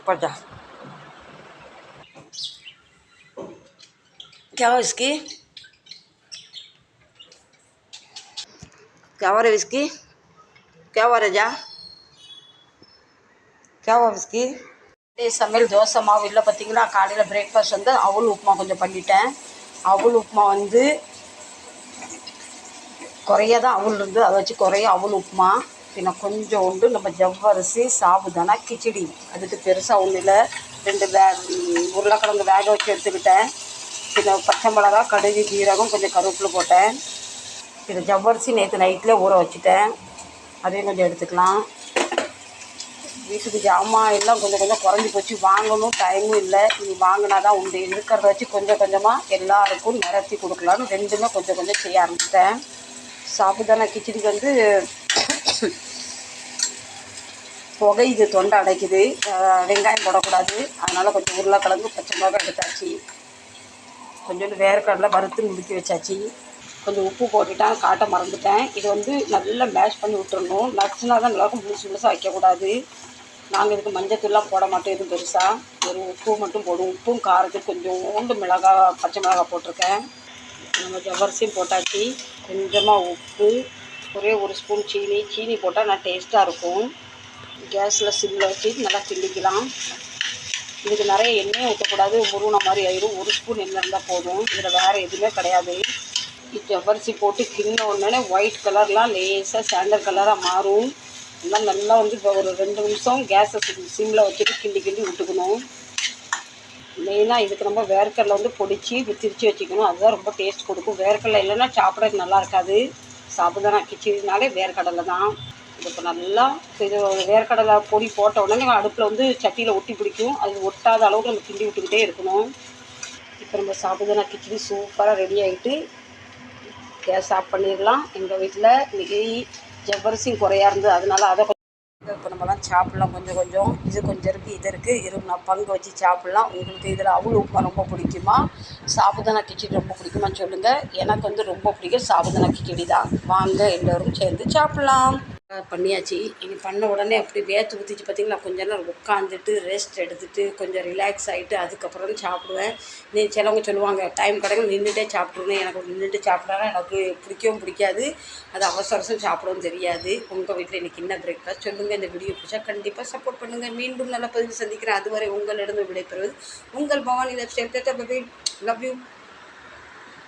ऊपर जा क्या हुआ इसकी क्या हुआ रे इसकी क्या हुआ रे जा क्या हुआ इसकी டேய் சமையல் தோசை மாவு இல்லை பார்த்தீங்களா காலையில் பிரேக்ஃபாஸ்ட் வந்து அவல் உப்புமா கொஞ்சம் பண்ணிட்டேன் அவல் உப்புமா வந்து குறைய தான் அவல் இருந்து அதை வச்சு குறைய அவல் உப்புமா பின்ன கொஞ்சம் உண்டு. நம்ம ஜவ்வரிசி சாபுதானா கிச்சடி. அதுக்கு பெருசாக ஒன்றும் இல்லை. ரெண்டு வே உருளைக்கிழங்கு வேக வச்சு எடுத்துக்கிட்டேன். பின்ன பச்சை மிளகா கடுகு ஜீரகம் கொஞ்சம் கருவேப்பிலை போட்டேன். பின்ன ஜவ்வரிசி நேற்று நைட்டில் ஊற வச்சுட்டேன். அதையும் கொஞ்சம் எடுத்துக்கலாம். வீட்டுக்கு ஜாமான் எல்லாம் கொஞ்சம் கொஞ்சம் குறைஞ்சி போச்சு. வாங்கணும் டைமும் இல்லை. இனி வாங்கினா தான் உண்டு. இருக்கிறத வச்சு கொஞ்சம் கொஞ்சமாக எல்லாருக்கும் நிரத்தி கொடுக்கலான்னு ரெண்டுமே கொஞ்சம் கொஞ்சம் செய்ய ஆரம்பிச்சிட்டேன். சாப்பிட்டான கிச்சடி வந்து புகையுது தொண்டை அடைக்குது. வெங்காயம் போடக்கூடாது. அதனால் கொஞ்சம் உருளைக்கிழங்கு பச்சை மிளகாய் எடுத்தாச்சு. கொஞ்சோண்டு வேர்க்கடலை வறுத்து முடுக்கி வச்சாச்சு. கொஞ்சம் உப்பு போட்டுட்டேன். காட்ட மறந்துட்டேன். இது வந்து நல்லா மேஷ் பண்ணி விட்டுறணும். நச்சுனா தான் நல்லாயிருக்கும் முழுசு முழுசாக வைக்கக்கூடாது. நாங்கள் இதுக்கு மஞ்சத்தூள்லாம் போட மாட்டோம் எதுவும் பெருசாக ஒரு உப்பு மட்டும் போடும் உப்பும் காரத்துக்கு கொஞ்சம் ஓண்டு மிளகா பச்சை மிளகா போட்டிருக்கேன். நம்ம ஜவ்வரிசியும் போட்டாச்சு. கொஞ்சமாக உப்பு ஒரே ஒரு ஸ்பூன் சீனி. சீனி போட்டால் நல்லா டேஸ்ட்டாக இருக்கும். கேஸில் சிம்மில் வச்சு நல்லா கிண்டிக்கலாம். இதுக்கு நிறைய எண்ணெயும் ஊற்றக்கூடாது முருகின மாதிரி ஆயிரும். ஒரு ஸ்பூன் எண்ணெய் இருந்தால் போதும். இதில் வேறு எதுவுமே கிடையாது. ஜவ்வரிசி போட்டு கிண்ண உடனே ஒயிட் கலர்லாம் லேசாக சாண்டல் கலராக மாறும். எல்லாம் நல்லா வந்து இப்போ ஒரு ரெண்டு நிமிஷம் கேஸை சிம்மில் வச்சுட்டு கிண்டி கிண்டி விட்டுக்கணும். மெயினாக இதுக்கு நம்ம வேர்க்கடலை வந்து பொடிச்சு திரிச்சு வச்சுக்கணும். அதுதான் ரொம்ப டேஸ்ட் கொடுக்கும். வேர்க்கடலை இல்லைன்னா சாப்பிட்றது நல்லா இருக்காது. சாப்பிடுதானா கிச்சடினாலே வேர்க்கடலை தான். இப்போ நல்லா இது வேர்க்கடலை பொடி போட்ட உடனே அடுப்பில் வந்து சட்டியில் ஒட்டி பிடிக்கும். அது ஒட்டாத அளவுக்கு நம்ம கிண்டி விட்டுக்கிட்டே இருக்கணும். இப்போ நம்ம சாப்பிடுதானா கிச்சடி சூப்பராக ரெடி ஆகிட்டு கேஸ் ஆஃப் பண்ணிடலாம். எங்கள் வீட்டில் இன்னைக்கு ஜவ்வரிசியும் குறையா இருந்தது. அதனால அதை இருக்குது இப்போ நம்மலாம் சாப்பிட்லாம் கொஞ்சம் கொஞ்சம். இது கொஞ்சம் இருக்குது இது இருக்குது இரு நான் பங்கு வச்சு சாப்பிட்லாம். உங்களுக்கு இதில் அவ்வளோ உப்புமா ரொம்ப பிடிக்குமா? சாபுதானா கிச்சடி ரொம்ப பிடிக்குமான்னு சொல்லுங்கள் எனக்கு வந்து ரொம்ப பிடிக்கும் சாபுதானா கிச்சடி தான். வாங்க எல்லோரும் சேர்ந்து சாப்பிட்லாம். பண்ணியாச்சு. இனி பண்ண உடனே அப்படி வேத்து ஊற்றிச்சு பார்த்தீங்களா கொஞ்ச நேரம் உட்காந்துட்டு ரெஸ்ட் எடுத்துட்டு கொஞ்சம் ரிலாக்ஸ் ஆகிட்டு அதுக்கப்புறம் சாப்பிடுவேன். நீ சிலவங்க சொல்லுவாங்க டைம் கிடைக்கும் நின்றுட்டே சாப்பிட்ருவேன் எனக்கு நின்றுட்டு சாப்பிட்றா எனக்கு பிடிக்கவும் பிடிக்காது. அது அவசர அவசரம் சாப்பிடவும் தெரியாது. உங்கள் வீட்டில் இன்றைக்கி என்ன பிரேக்ஃபாஸ்ட் சொல்லுங்கள் இந்த வீடியோ பிடிச்சா கண்டிப்பாக சப்போர்ட் பண்ணுங்கள் மீண்டும் நல்ல பதிவு சந்திக்கிறேன். அதுவரை உங்களிடம் விடைபெறுவது உங்கள் Bhavani left style love you